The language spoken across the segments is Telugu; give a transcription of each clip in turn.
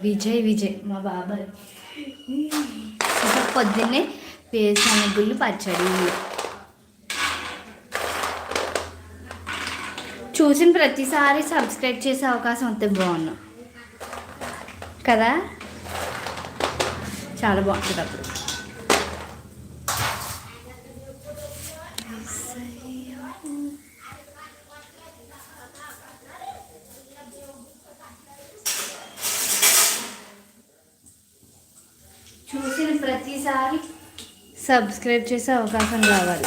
విజయ్ విజయ్ మా బాబాయ్. ఇంకా పొద్దున్నే వేరుశనగుళ్ళు పచ్చడి. చూసిన ప్రతిసారి సబ్స్క్రైబ్ చేసే అవకాశం వస్తే బాగున్నా కదా? చాలా బాగుంటుంది అప్పుడు చూసిన ఈసారి సబ్స్క్రైబ్ చేసే అవకాశం రావాలి.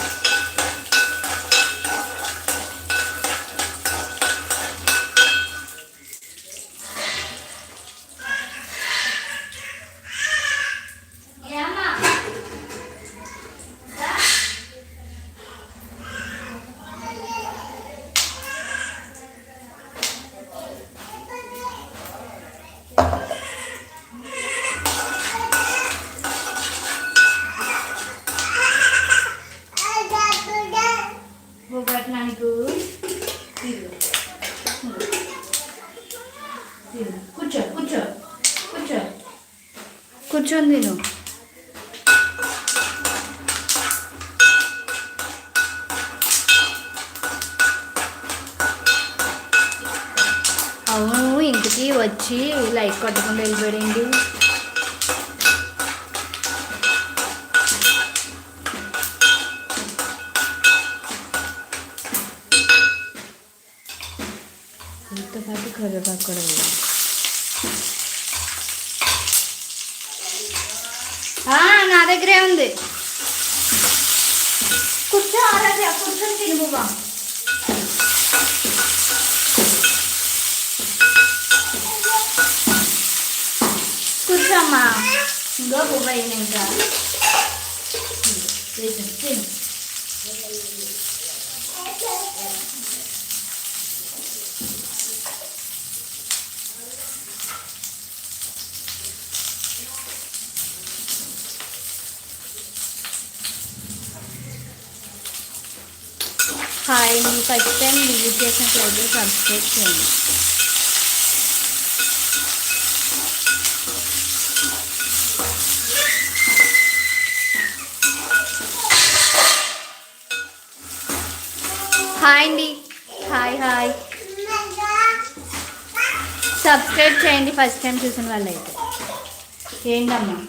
కూర్చొని తిను అవును ఇంటికి వచ్చి లైట్ కొట్టకుండా వెళ్ళిపోయాడండి వీటితో పాటు కరివేపాకు కూడా దగ్గరే ఉంది. కూర్చో ఆరాధ్య కూర్చొని తిను కూర్చోమ్మా ఇంకో బువ్వ అయింది ఇంకా. వేసాను, తిను. హాయ్ మీ ఫస్ట్ టైం విజిట్ చేసినట్లయితే సబ్స్క్రైబ్ చేయండి. హాయ్ అండి. Hi hi. సబ్స్క్రైబ్ చేయండి ఫస్ట్ టైం చూసిన వాళ్ళైతే. ఏంటమ్మా?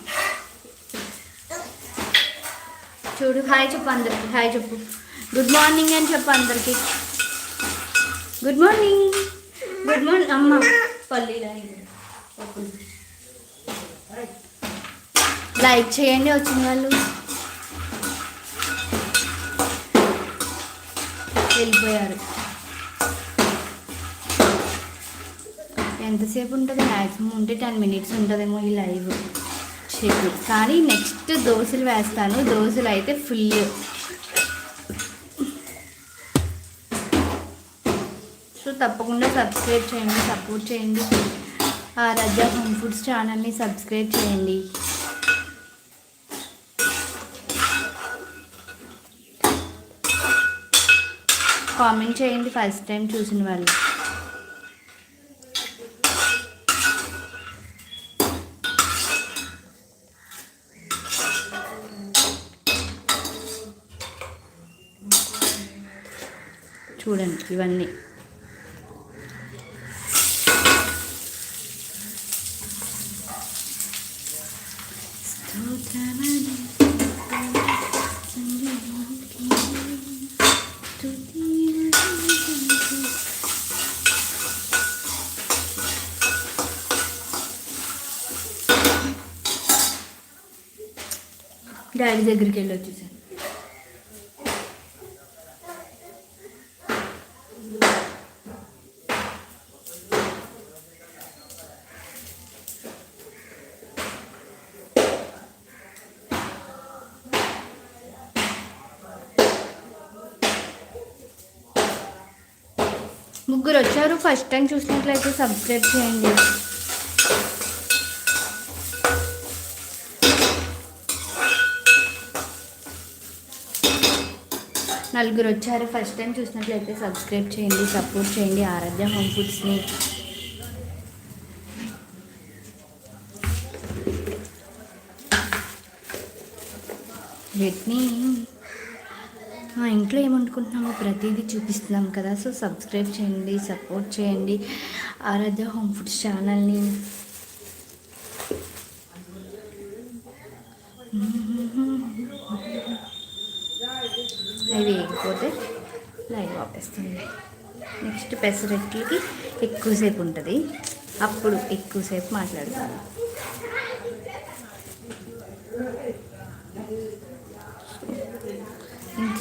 చూడు హాయ్ చెప్పు అందరికి. హాయ్ చెప్పు. గుడ్ మార్నింగ్ అని చెప్పు అందరికి. గుడ్ మార్నింగ్ గుడ్ మార్నింగ్ అమ్మ పల్లి లైక్ చేయండి వచ్చిన వాళ్ళు. వెళ్ళిపోయారు. ఎంతసేపు ఉంటుంది? మ్యాక్సిమం ఉంటే టెన్ మినిట్స్ ఉంటుందేమో ఈ లైవ్. చెప్పు. కానీ నెక్స్ట్ దోశలు వేస్తాను. దోశలు అయితే ఫుల్. తప్పకుండా సబ్స్క్రైబ్ చేయండి సపోర్ట్ చేయండి. రజా హోమ్ ఫుడ్స్ ఛానల్ని సబ్స్క్రైబ్ చేయండి. కామెంట్ చేయండి ఫస్ట్ టైం చూసిన వాళ్ళు. చూడండి ఇవన్నీ. డాడీ దగ్గరికి వెళ్ళి వచ్చేసాను ముగ్గురు వచ్చారు ఫస్ట్ టైం చూసినట్లయితే సబ్స్క్రైబ్ చేయండి. నలుగురు వచ్చారు ఫస్ట్ టైం చూసినట్లయితే సబ్స్క్రైబ్ చేయండి సపోర్ట్ చేయండి. ఆరాధ్య హోమ్ ఫుడ్స్ని. వెట్నీ మా ఇంట్లో ఏమనుకుంటున్నామో ప్రతిదీ చూపిస్తున్నాం కదా. సో సబ్స్క్రైబ్ చేయండి సపోర్ట్ చేయండి. ఆరాధ్య హోమ్ ఫుడ్స్ ఛానల్ని. అవి వేయకపోతే లైవ్ ఆపేస్తుంది. నెక్స్ట్ పెసరట్లకి ఎక్కువసేపు ఉంటుంది. అప్పుడు ఎక్కువసేపు మాట్లాడతాను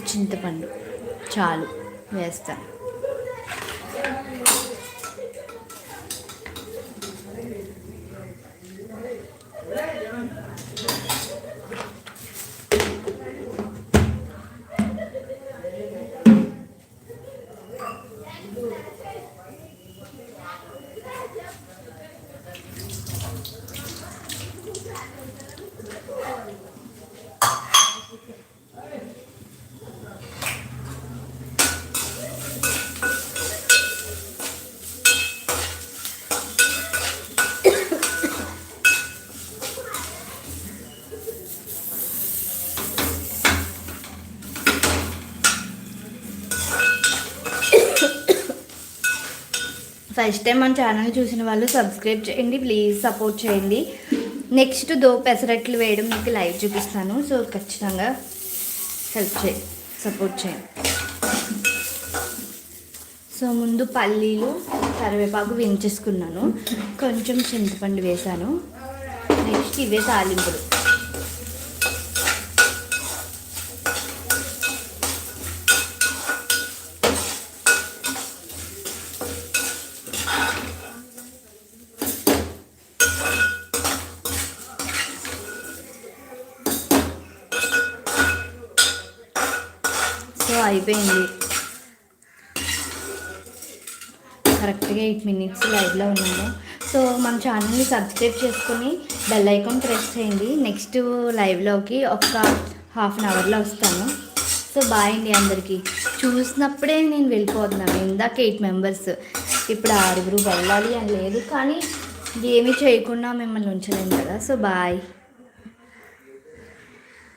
చింతపండు. చాలు వేస్తాను ఫస్ట్ టైం మన ఛానల్ చూసిన వాళ్ళు సబ్స్క్రైబ్ చేయండి ప్లీజ్ సపోర్ట్ చేయండి. నెక్స్ట్ దో పెసరట్లు వేయడం మీకు లైవ్ చూపిస్తాను. సో ఖచ్చితంగా హెల్ప్ చేయండి సపోర్ట్ చేయండి సో ముందు పల్లీలు కరివేపాకు వేయించేసుకున్నాను. కొంచెం చింతపండు వేసాను. నెక్స్ట్ ఇవే తాలింపులు. అయిపోయింది. కరెక్ట్గా ఎయిట్ మినిట్స్ లైవ్లో ఉన్నాము. సో మన ఛానల్ని సబ్స్క్రైబ్ చేసుకొని బెల్ ఐకాన్ ప్రెస్ చేయండి. నెక్స్ట్ లైవ్లోకి ఒక హాఫ్ అన్ అవర్లో వస్తాను సో బాయ్ అండి అందరికీ. చూసినప్పుడే నేను వెళ్ళిపోతున్నాను ఇందాక ఎయిట్ మెంబర్స్ ఇప్పుడు ఆరుగురు వెళ్ళాలి అని లేదు. కానీ ఏమీ చేయకుండా మిమ్మల్ని ఉంచలేము కదా. So bye